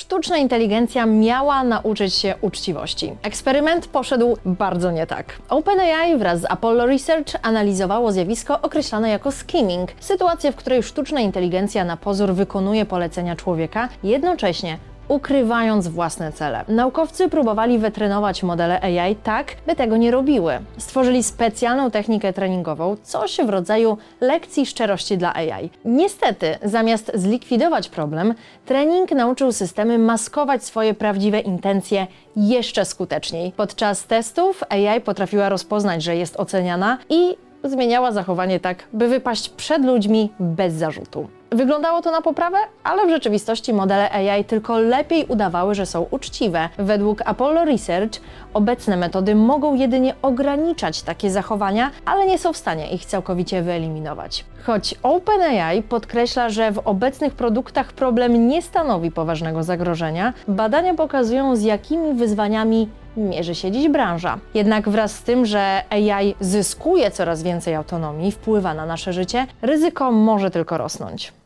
sztuczna inteligencja miała nauczyć się uczciwości. Eksperyment poszedł bardzo nie tak. OpenAI wraz z Apollo Research analizowało zjawisko określane jako skimming, sytuację, w której sztuczna inteligencja na pozór wykonuje polecenia człowieka, jednocześnie ukrywając własne cele. Naukowcy próbowali wytrenować modele AI tak, by tego nie robiły. Stworzyli specjalną technikę treningową, coś w rodzaju lekcji szczerości dla AI. Niestety, zamiast zlikwidować problem, trening nauczył systemy maskować swoje prawdziwe intencje jeszcze skuteczniej. Podczas testów AI potrafiła rozpoznać, że jest oceniana i zmieniała zachowanie tak, by wypaść przed ludźmi bez zarzutu. Wyglądało to na poprawę, ale w rzeczywistości modele AI tylko lepiej udawały, że są uczciwe. Według Apollo Research obecne metody mogą jedynie ograniczać takie zachowania, ale nie są w stanie ich całkowicie wyeliminować. Choć OpenAI podkreśla, że w obecnych produktach problem nie stanowi poważnego zagrożenia, badania pokazują, z jakimi wyzwaniami mierzy się dziś branża. Jednak wraz z tym, że AI zyskuje coraz więcej autonomii, wpływa na nasze życie, ryzyko może tylko rosnąć.